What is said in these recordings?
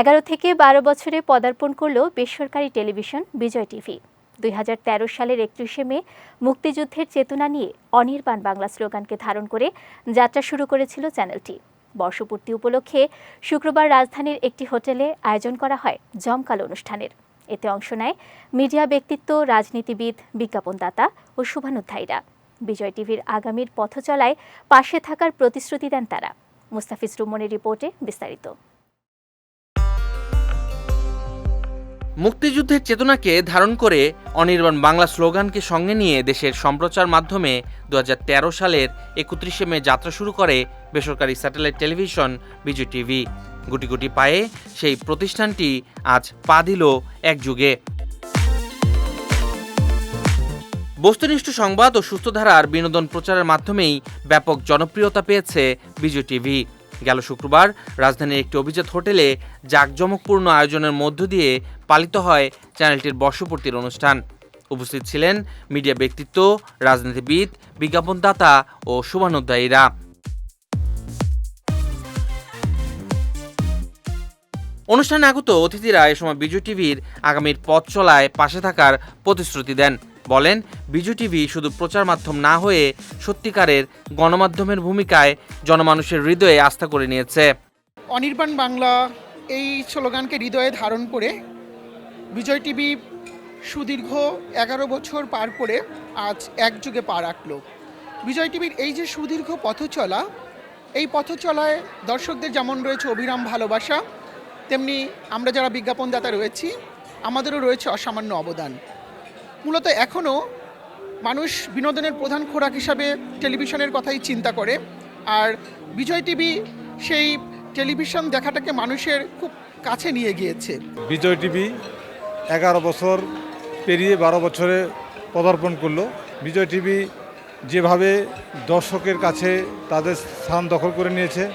এগারো থেকে বারো বছরে পদার্পণ করল বেসরকারি টেলিভিশন বিজয় টিভি। দুই হাজার তেরো সালের একত্রিশে মে মুক্তিযুদ্ধের চেতনা নিয়ে অনির্বাণ বাংলা স্লোগানকে ধারণ করে যাত্রা শুরু করেছিল চ্যানেলটি। বর্ষপূর্তি উপলক্ষে শুক্রবার রাজধানীর একটি হোটেলে আয়োজন করা হয় জমকালো অনুষ্ঠানের। এতে অংশ নেয় মিডিয়া ব্যক্তিত্ব, রাজনীতিবিদ, বিজ্ঞাপনদাতা ও শুভানুধ্যায়ীরা। বিজয় টিভির আগামীর পথচলায় পাশে থাকার প্রতিশ্রুতি দেন তারা। মুস্তাফিজ রুমনের রিপোর্টে বিস্তারিত। মুক্তিযুদ্ধের চেতনাকে ধারণ করে অনির্বাণ বাংলা স্লোগানকে সঙ্গে নিয়ে দেশের সম্প্রচার মাধ্যমে দু হাজার তেরো সালের একত্রিশে মে যাত্রা শুরু করে বেসরকারি স্যাটেলাইট টেলিভিশন বিজয় টিভি। গুটি গুটি পায়ে সেই প্রতিষ্ঠানটি আজ পা দিল এক যুগে বস্তুনিষ্ঠ সংবাদ ও সুস্থধারার বিনোদন প্রচারের মাধ্যমেই ব্যাপক জনপ্রিয়তা পেয়েছে বিজয় টিভি। গেল শুক্রবার। রাজধানীর একটি অভিজাত হোটেলে জাঁকজমকপূর্ণ আয়োজনের মধ্য দিয়ে পালিত হয় চ্যানেলটির বর্ষপূর্তির অনুষ্ঠান। উপস্থিত ছিলেন মিডিয়া ব্যক্তিত্ব, রাজনীতিবিদ, বিজ্ঞাপনদাতা ও শুভানুধ্যায়ীরা। অনুষ্ঠানে আগত অতিথিরা এ সময় বিজয় টিভির আগামীর পথ চলায় পাশে থাকার প্রতিশ্রুতি দেন। বলেন, বিজু টিভি শুধু প্রচার মাধ্যম না হয়ে সত্যিকারের গণমাধ্যমের ভূমিকায় জনমানুষের হৃদয়ে আস্থা করে নিয়েছে। অনির্বাণ বাংলা এই স্লোগানকে হৃদয়ে ধারণ করে বিজয় টিভি সুদীর্ঘ এগারো বছর পার করে আজ এক যুগে পা রাখল। বিজয় টিভির এই যে সুদীর্ঘ পথচলা, এই পথচলায় দর্শকদের যেমন রয়েছে অবিরাম ভালোবাসা, তেমনি আমরা যারা বিজ্ঞাপনদাতা রয়েছি, আমাদেরও রয়েছে অসামান্য অবদান। মূলত এখনও মানুষ বিনোদনের প্রধান খোরাক হিসাবে টেলিভিশনের কথাই চিন্তা করে। আর বিজয় টিভি সেই টেলিভিশন দেখাটাকে মানুষের খুব কাছে নিয়ে গিয়েছে। বিজয় টিভি এগারো বছর পেরিয়ে বারো বছরে পদার্পণ করল। বিজয় টিভি যেভাবে দর্শকের কাছে তাদের স্থান দখল করে নিয়েছে,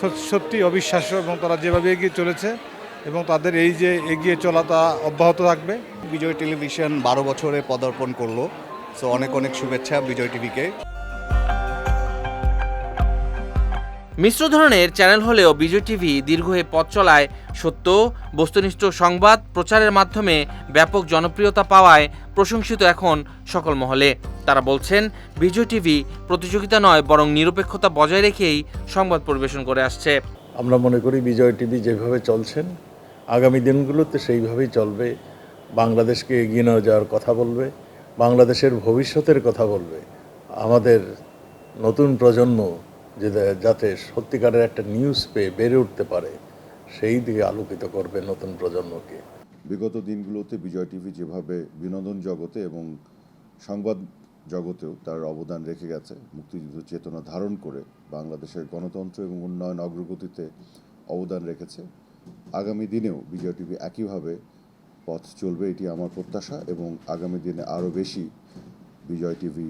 সত- সত্যি অবিশ্বাস্য এবং তারা যেভাবে এগিয়ে চলেছে এবং তাদের এই যে এগিয়ে চলা তা অব্যাহত থাকবে বিজয় টেলিভিশন বারো বছরে পদার্পণ করল। সো অনেক অনেক শুভেচ্ছা বিজয় টিভিকে। মিশ্র ধরনের চ্যানেল হলেও বিজয় টিভি দীর্ঘ এ পথ চলায় সত্য বস্তুনিষ্ঠ সংবাদ প্রচারের মাধ্যমে ব্যাপক জনপ্রিয়তা পাওয়ায় প্রশংসিত এখন সকল মহলে। তারা বলছেন বিজয় টিভি প্রতিযোগিতা নয় বরং নিরপেক্ষতা বজায় রেখেই সংবাদ পরিবেশন করে আসছে। আমরা মনে করি বিজয় টিভি যেভাবে চলছেন আগামী দিনগুলোতে সেইভাবেই চলবে। বাংলাদেশকে এগিয়ে নিয়ে যাওয়ার কথা বলবে। বাংলাদেশের ভবিষ্যতের কথা বলবে। আমাদের নতুন প্রজন্ম যে যাতে সত্যিকারের একটা নিউজ পেয়ে বেড়ে উঠতে পারে, সেই দিকে আলোকিত করবে নতুন প্রজন্মকে। বিগত দিনগুলোতে বিজয় টিভি যেভাবে বিনোদন জগতে এবং সংবাদ জগতেও তার অবদান রেখে গেছে, মুক্তিযুদ্ধ চেতনা ধারণ করে বাংলাদেশের গণতন্ত্র এবং উন্নয়ন অগ্রগতিতে অবদান রেখেছে। আগামী দিনেও বিজয় টিভি একইভাবে পথ চলবে, এটি আমার প্রত্যাশা। এবং আগামী দিনে আরও বেশি বিজয় টিভি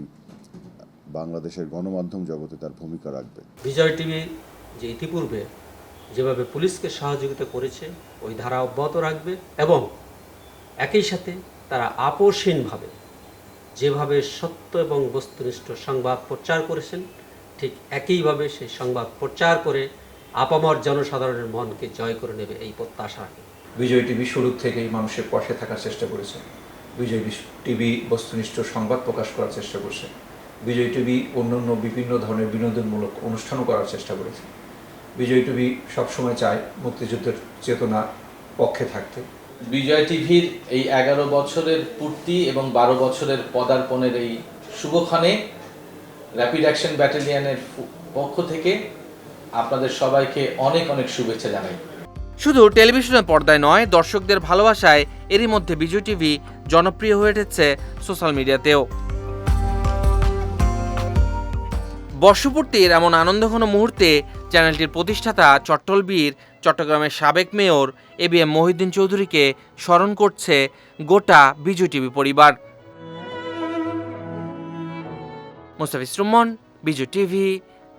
বাংলাদেশের গণমাধ্যম জগতে তার ভূমিকা রাখবে। বিজয় টিভি যে ইতিপূর্বে যেভাবে পুলিশকে সহযোগিতা করেছে, ওই ধারা অব্যাহত রাখবে এবং একই সাথে তারা আপোষহীনভাবে যেভাবে সত্য এবং বস্তুনিষ্ঠ সংবাদ প্রচার করেছেন, ঠিক একইভাবে সেই সংবাদ প্রচার করে আপামর জনসাধারণের মনকে জয় করে নেবে এই প্রত্যাশা বিজয় টিভি শুরু থেকেই মানুষের পাশে থাকার চেষ্টা করেছে। বিজয় টিভি বস্তুনিষ্ঠ সংবাদ প্রকাশ করার চেষ্টা করছে। বিজয় টিভি অন্যান্য বিভিন্ন ধরনের বিনোদনমূলক অনুষ্ঠানও করার চেষ্টা করেছে। বিজয় টিভি সবসময় চায় মুক্তিযুদ্ধের চেতনা পক্ষে থাকতে। বিজয় টিভির এই এগারো বছরের পূর্তি এবং বারো বছরের পদার্পণের এই শুভক্ষণে র্যাপিড অ্যাকশন ব্যাটালিয়নের পক্ষ থেকে আপনাদের সবাইকে অনেক অনেক শুভেচ্ছা জানাই। শুধু টেলিভিশনের পর্দায় নয়, দর্শকদের ভালোবাসায় এরই মধ্যে বিজয় টিভি জনপ্রিয় হয়ে উঠেছে সোশ্যাল মিডিয়াতেও। বর্ষপূর্তির এমন আনন্দঘন মুহূর্তে চ্যানেলটির প্রতিষ্ঠাতা চট্টলবীর চট্টগ্রামের সাবেক mayor A B M Mohiuddin চৌধুরীকে স্মরণ করছে গোটা বিজয় টিভি পরিবার। মুস্তাফিজ রুম্মন বিজয় টিভি,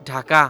ঢাকা।